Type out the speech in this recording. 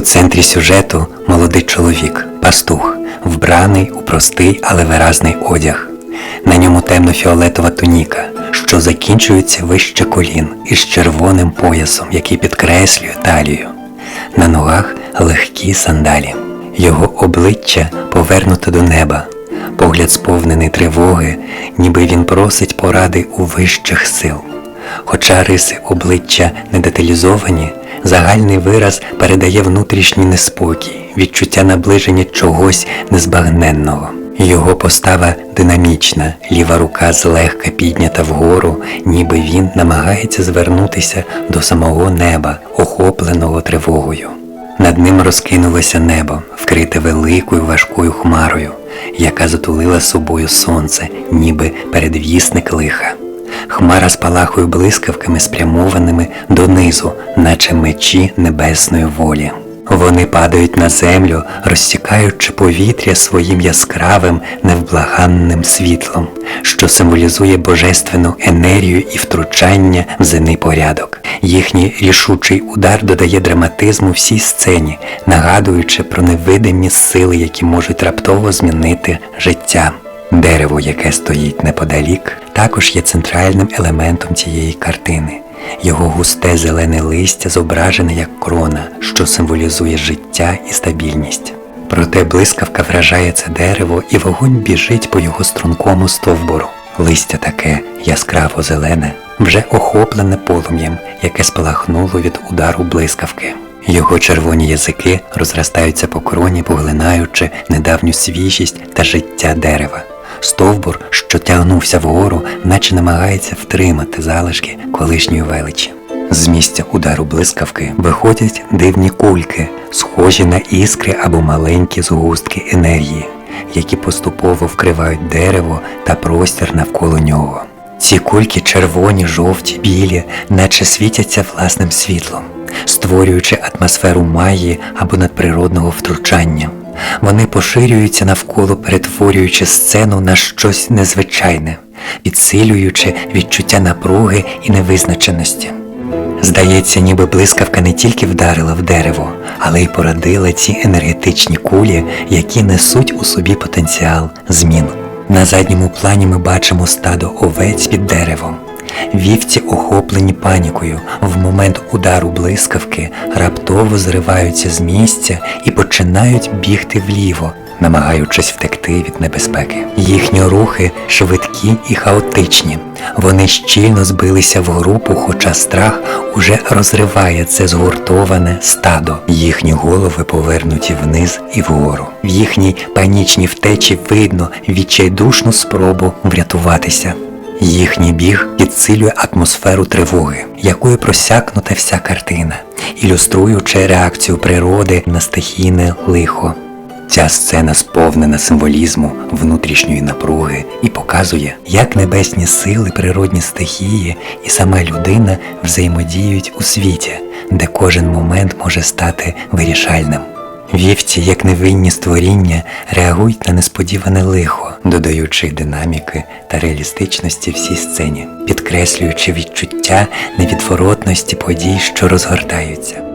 У центрі сюжету молодий чоловік, пастух, вбраний у простий, але виразний одяг. На ньому темно-фіолетова туніка, що закінчується вище колін із червоним поясом, який підкреслює талію. На ногах легкі сандалі. Його обличчя повернуте до неба, погляд сповнений тривоги, ніби він просить поради у вищих сил. Хоча риси обличчя не деталізовані, загальний вираз передає внутрішній неспокій, відчуття наближення чогось незбагненного. Його постава динамічна, ліва рука злегка піднята вгору, ніби він намагається звернутися до самого неба, охопленого тривогою. Над ним розкинулося небо, вкрите великою важкою хмарою, яка затулила собою сонце, ніби передвісник лиха. Хмара спалахує блискавками, спрямованими донизу, наче мечі небесної волі. Вони падають на землю, розсікаючи повітря своїм яскравим, невблаганним світлом, що символізує божественну енергію і втручання в земний порядок. Їхній рішучий удар додає драматизму всій сцені, нагадуючи про невидимі сили, які можуть раптово змінити життя. Дерево, яке стоїть неподалік, також є центральним елементом цієї картини. Його густе зелене листя зображене як крона, що символізує життя і стабільність. Проте блискавка вражає це дерево, і вогонь біжить по його стрункому стовбуру. Листя таке яскраво зелене, вже охоплене полум'ям, яке спалахнуло від удару блискавки. Його червоні язики розростаються по кроні, поглинаючи недавню свіжість та життя дерева. Стовбур, що тягнувся вгору, наче намагається втримати залишки колишньої величі. З місця удару блискавки виходять дивні кульки, схожі на іскри або маленькі згустки енергії, які поступово вкривають дерево та простір навколо нього. Ці кульки червоні, жовті, білі, наче світяться власним світлом, створюючи атмосферу магії або надприродного втручання. Вони поширюються навколо, перетворюючи сцену на щось незвичайне, підсилюючи відчуття напруги і невизначеності. Здається, ніби блискавка не тільки вдарила в дерево, але й породила ці енергетичні кулі, які несуть у собі потенціал змін. На задньому плані ми бачимо стадо овець під деревом. Вівці, охоплені панікою, в момент удару блискавки раптово зриваються з місця і починають бігти вліво, намагаючись втекти від небезпеки. Їхні рухи швидкі і хаотичні. Вони щільно збилися в групу, хоча страх уже розриває це згуртоване стадо. Їхні голови повернуті вниз і вгору. В їхній панічній втечі видно відчайдушну спробу врятуватися. Їхній біг підсилює атмосферу тривоги, якою просякнута вся картина, ілюструючи реакцію природи на стихійне лихо. Ця сцена сповнена символізму, внутрішньої напруги і показує, як небесні сили, природні стихії і сама людина взаємодіють у світі, де кожен момент може стати вирішальним. Вівці, як невинні створіння, реагують на несподіване лихо, додаючи динаміки та реалістичності всій сцені, підкреслюючи відчуття невідворотності подій, що розгортаються.